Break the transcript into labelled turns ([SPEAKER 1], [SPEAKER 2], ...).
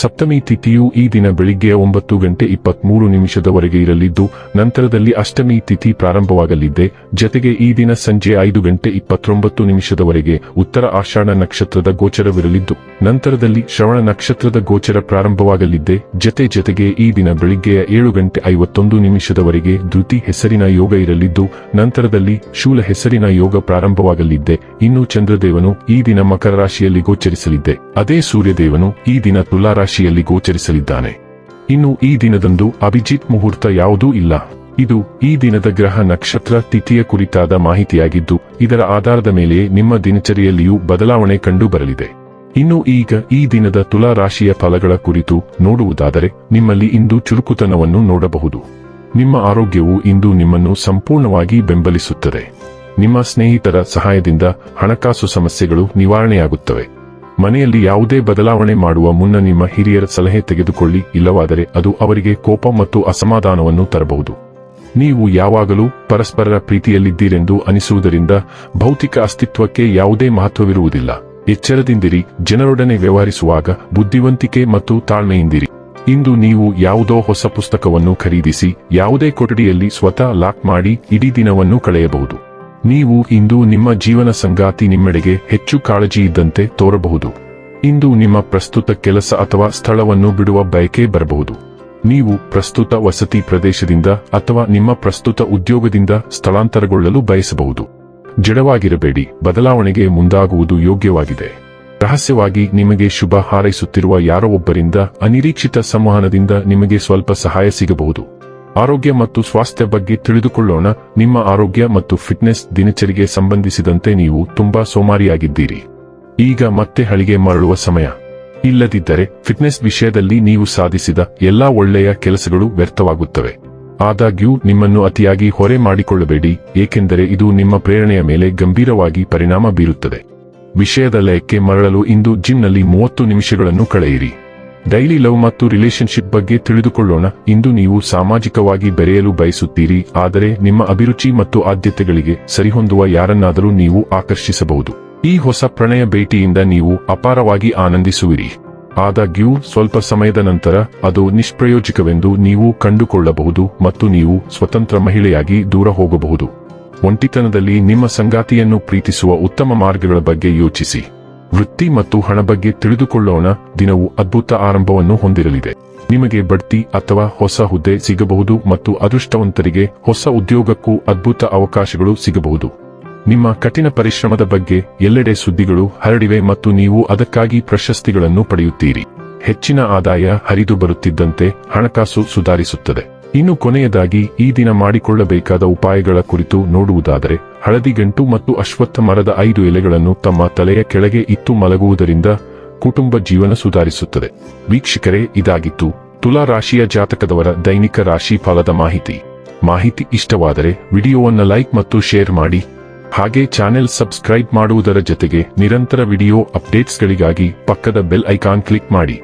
[SPEAKER 1] ಸಪ್ತಮಿ ತಿಥಿಯು ಈ ದಿನ ಬೆಳಿಗ್ಗೆ ಒಂಬತ್ತು ಗಂಟೆ ಇಪ್ಪತ್ಮೂರು ನಿಮಿಷದವರೆಗೆ ಇರಲಿದ್ದು, ನಂತರದಲ್ಲಿ ಅಷ್ಟಮಿ ತಿಥಿ ಪ್ರಾರಂಭವಾಗಲಿದೆ. ಜತೆಗೆ ಈ ದಿನ ಸಂಜೆ ಐದು ಗಂಟೆ ಇಪ್ಪತ್ತೊಂಬತ್ತು ನಿಮಿಷದವರೆಗೆ ಉತ್ತರ ಆಷಾಢ ನಕ್ಷತ್ರದ ಗೋಚರವಿರಲಿದ್ದು, ನಂತರದಲ್ಲಿ ಶ್ರವಣ ನಕ್ಷತ್ರದ ಗೋಚರ ಪ್ರಾರಂಭವಾಗಲಿದ್ದೆ ಜತೆ ಜತೆಗೆ ಈ ದಿನ ಬೆಳಿಗ್ಗೆಯ ಏಳು ಗಂಟೆ ಐವತ್ತೊಂದು ನಿಮಿಷದವರೆಗೆ ಧೃತಿ ಹೆಸರಿನ ಯೋಗ ಇರಲಿದ್ದು, ನಂತರದಲ್ಲಿ ಶೂಲ ಹೆಸರಿನ ಯೋಗ ಪ್ರಾರಂಭವಾಗಲಿದ್ದೆ ಇನ್ನು ಚಂದ್ರದೇವನು ಈ ದಿನ ಮಕರ ರಾಶಿಯಲ್ಲಿ ಗೋಚರಿಸಲಿದ್ದೆ ಅದೇ ಸೂರ್ಯದೇವನು ಈ ದಿನ ತುಲಾ ರಾಶಿಯಲ್ಲಿ ಗೋಚರಿಸಲಿದ್ದಾನೆ. ಇನ್ನು ಈ ದಿನದಂದು ಅಭಿಜಿತ್ ಮುಹೂರ್ತ ಯಾವುದೂ ಇಲ್ಲ. ಇದು ಈ ದಿನದ ಗ್ರಹ ನಕ್ಷತ್ರ ತಿಥಿಯ ಕುರಿತಾದ ಮಾಹಿತಿಯಾಗಿದ್ದು, ಇದರ ಆಧಾರದ ಮೇಲೆ ನಿಮ್ಮ ದಿನಚರಿಯಲ್ಲಿಯೂ ಬದಲಾವಣೆ ಕಂಡು ಬರಲಿದೆ ಇನ್ನು ಈಗ ಈ ದಿನದ ತುಲಾ ರಾಶಿಯ ಫಲಗಳ ಕುರಿತು ನೋಡುವುದಾದರೆ, ನಿಮ್ಮಲ್ಲಿ ಇಂದು ಚುರುಕುತನವನ್ನು ನೋಡಬಹುದು. ನಿಮ್ಮ ಆರೋಗ್ಯವು ಇಂದು ನಿಮ್ಮನ್ನು ಸಂಪೂರ್ಣವಾಗಿ ಬೆಂಬಲಿಸುತ್ತದೆ. ನಿಮ್ಮ ಸ್ನೇಹಿತರ ಸಹಾಯದಿಂದ ಹಣಕಾಸು ಸಮಸ್ಯೆಗಳು ನಿವಾರಣೆಯಾಗುತ್ತವೆ. ಮನೆಯಲ್ಲಿ ಯಾವುದೇ ಬದಲಾವಣೆ ಮಾಡುವ ಮುನ್ನ ನಿಮ್ಮ ಹಿರಿಯರ ಸಲಹೆ ತೆಗೆದುಕೊಳ್ಳಿ, ಇಲ್ಲವಾದರೆ ಅದು ಅವರಿಗೆ ಕೋಪ ಮತ್ತು ಅಸಮಾಧಾನವನ್ನು ತರಬಹುದು. ನೀವು ಯಾವಾಗಲೂ ಪರಸ್ಪರರ ಪ್ರೀತಿಯಲ್ಲಿದ್ದೀರೆಂದು ಅನಿಸುವುದರಿಂದ ಭೌತಿಕ ಅಸ್ತಿತ್ವಕ್ಕೆ ಯಾವುದೇ ಮಹತ್ವವಿರುವುದಿಲ್ಲ. ಎಚ್ಚರದಿಂದಿರಿ, ಜನರೊಡನೆ ವ್ಯವಹರಿಸುವಾಗ ಬುದ್ಧಿವಂತಿಕೆ ಮತ್ತು ತಾಳ್ಮೆಯಿಂದಿರಿ. ಇಂದು ನೀವು ಯಾವುದೋ ಹೊಸ ಪುಸ್ತಕವನ್ನು ಖರೀದಿಸಿ, ಯಾವುದೇ ಕೊಠಡಿಯಲ್ಲಿ ಸ್ವತಃ ಲಾಕ್ ಮಾಡಿ ಇಡೀ ದಿನವನ್ನು ಕಳೆಯಬಹುದು. ನೀವು ಇಂದು ನಿಮ್ಮ ಜೀವನ ಸಂಗಾತಿ ನಿಮ್ಮೆಡೆಗೆ ಹೆಚ್ಚು ಕಾಳಜಿ ಇದ್ದಂತೆ ತೋರಬಹುದು. ಇಂದು ನಿಮ್ಮ ಪ್ರಸ್ತುತ ಕೆಲಸ ಅಥವಾ ಸ್ಥಳವನ್ನು ಬಿಡುವ ಬಯಕೆ ಬರಬಹುದು. ನೀವು ಪ್ರಸ್ತುತ ವಸತಿ ಪ್ರದೇಶದಿಂದ ಅಥವಾ ನಿಮ್ಮ ಪ್ರಸ್ತುತ ಉದ್ಯೋಗದಿಂದ ಸ್ಥಳಾಂತರಗೊಳ್ಳಲು ಬಯಸಬಹುದು. ಜಡವಾಗಿರಬೇಡಿ, ಬದಲಾವಣೆಗೆ ಮುಂದಾಗುವುದು ಯೋಗ್ಯವಾಗಿದೆ. ರಹಸ್ಯವಾಗಿ ನಿಮಗೆ ಶುಭ ಹಾರೈಸುತ್ತಿರುವ ಯಾರೋ ಒಬ್ಬರಿಂದ ಅನಿರೀಕ್ಷಿತ ಸಂವಹನದಿಂದ ನಿಮಗೆ ಸ್ವಲ್ಪ ಸಹಾಯ ಸಿಗಬಹುದು. ಆರೋಗ್ಯ ಮತ್ತು ಸ್ವಾಸ್ಥ್ಯ ಬಗ್ಗೆ ತಿಳಿದುಕೊಳ್ಳೋಣ. ನಿಮ್ಮ ಆರೋಗ್ಯ ಮತ್ತು ಫಿಟ್ನೆಸ್ ದಿನಚರಿಗೆ ಸಂಬಂಧಿಸಿದಂತೆ ನೀವು ತುಂಬಾ ಸೋಮಾರಿಯಾಗಿದ್ದೀರಿ. ಈಗ ಮತ್ತೆ ಹಳಿಗೆ ಮರಳುವ ಸಮಯ. ಇಲ್ಲದಿದ್ದರೆ ಫಿಟ್ನೆಸ್ ವಿಷಯದಲ್ಲಿ ನೀವು ಸಾಧಿಸಿದ ಎಲ್ಲಾ ಒಳ್ಳೆಯ ಕೆಲಸಗಳು ವ್ಯರ್ಥವಾಗುತ್ತವೆ. ಆದಾಗ್ಯೂ ನಿಮ್ಮನ್ನು ಅತಿಯಾಗಿ ಹೊರೆ ಮಾಡಿಕೊಳ್ಳಬೇಡಿ, ಏಕೆಂದರೆ ಇದು ನಿಮ್ಮ ಪ್ರೇರಣೆಯ ಮೇಲೆ ಗಂಭೀರವಾಗಿ ಪರಿಣಾಮ ಬೀರುತ್ತದೆ. ವಿಷಯದ ಲಯಕ್ಕೆ ಮರಳಲು ಇಂದು ಜಿಮ್ನಲ್ಲಿ ಮೂವತ್ತು ನಿಮಿಷಗಳನ್ನು ಕಳೆಯಿರಿ. ಡೈಲಿ ಲವ್ ಮತ್ತು ರಿಲೇಶನ್ಶಿಪ್ ಬಗ್ಗೆ ತಿಳಿದುಕೊಳ್ಳೋಣ. ಇಂದು ನೀವು ಸಾಮಾಜಿಕವಾಗಿ ಬೆರೆಯಲು ಬಯಸುತ್ತೀರಿ, ಆದರೆ ನಿಮ್ಮ ಅಭಿರುಚಿ ಮತ್ತು ಆದ್ಯತೆಗಳಿಗೆ ಸರಿಹೊಂದುವ ಯಾರನ್ನಾದರೂ ನೀವು ಆಕರ್ಷಿಸಬಹುದು. ಈ ಹೊಸ ಪ್ರಣಯ ಭೇಟಿಯಿಂದ ನೀವು ಅಪಾರವಾಗಿ ಆನಂದಿಸುವಿರಿ. ಆದಾಗ್ಯೂ, ಸ್ವಲ್ಪ ಸಮಯದ ನಂತರ ಅದು ನಿಷ್ಪ್ರಯೋಜಕವೆಂದು ನೀವು ಕಂಡುಕೊಳ್ಳಬಹುದು ಮತ್ತು ನೀವು ಸ್ವತಂತ್ರ ಮಹಿಳೆಯಾಗಿ ದೂರ ಹೋಗಬಹುದು. ಒಂಟಿತನದಲ್ಲಿ ನಿಮ್ಮ ಸಂಗಾತಿಯನ್ನು ಪ್ರೀತಿಸುವ ಉತ್ತಮ ಮಾರ್ಗಗಳ ಬಗ್ಗೆ ಯೋಚಿಸಿ. ವೃತ್ತಿ ಮತ್ತು ಹಣ ಬಗ್ಗೆ ತಿಳಿದುಕೊಳ್ಳೋಣ. ದಿನವು ಅದ್ಭುತ ಆರಂಭವನ್ನು ಹೊಂದಿರಲಿದೆ. ನಿಮಗೆ ಬಡ್ತಿ ಅಥವಾ ಹೊಸ ಹುದ್ದೆ ಸಿಗಬಹುದು ಮತ್ತು ಅದೃಷ್ಟವಂತರಿಗೆ ಹೊಸ ಉದ್ಯೋಗಕ್ಕೂ ಅದ್ಭುತ ಅವಕಾಶಗಳು ಸಿಗಬಹುದು. ನಿಮ್ಮ ಕಠಿಣ ಪರಿಶ್ರಮದ ಬಗ್ಗೆ ಎಲ್ಲೆಡೆ ಸುದ್ದಿಗಳು ಹರಡಿವೆ ಮತ್ತು ನೀವು ಅದಕ್ಕಾಗಿ ಪ್ರಶಸ್ತಿಗಳನ್ನು ಪಡೆಯುತ್ತೀರಿ. ಹೆಚ್ಚಿನ ಆದಾಯ ಹರಿದು ಬರುತ್ತಿದ್ದಂತೆ ಹಣಕಾಸು ಸುಧಾರಿಸುತ್ತದೆ. ಇನ್ನು ಕೊನೆಯದಾಗಿ ಈ ದಿನ ಮಾಡಿಕೊಳ್ಳಬೇಕಾದ ಉಪಾಯಗಳ ಕುರಿತು ನೋಡುವುದಾದರೆ ಹಳದಿಗಂಟು ಮತ್ತು ಅಶ್ವತ್ಥ ಮರದ ಐದು ಎಲೆಗಳನ್ನು ತಮ್ಮ ತಲೆಯ ಕೆಳಗೆ ಇತ್ತು ಮಲಗುವುದರಿಂದ ಕುಟುಂಬ ಜೀವನ ಸುಧಾರಿಸುತ್ತದೆ. ವೀಕ್ಷಕರೇ, ಇದಾಗಿತ್ತು ತುಲಾ ರಾಶಿಯ ಜಾತಕದವರ ದೈನಿಕ ರಾಶಿ ಫಲದ ಮಾಹಿತಿ. ಮಾಹಿತಿ ಇಷ್ಟವಾದರೆ ವಿಡಿಯೋವನ್ನು ಲೈಕ್ ಮತ್ತು ಶೇರ್ ಮಾಡಿ. ಹಾಗೆ ಚಾನೆಲ್ ಸಬ್ಸ್ಕ್ರೈಬ್ ಮಾಡುವುದರ ಜೊತೆಗೆ ನಿರಂತರ ವಿಡಿಯೋ ಅಪ್ಡೇಟ್ಸ್ಗಳಿಗಾಗಿ ಪಕ್ಕದ ಬೆಲ್ ಐಕಾನ್ ಕ್ಲಿಕ್ ಮಾಡಿ.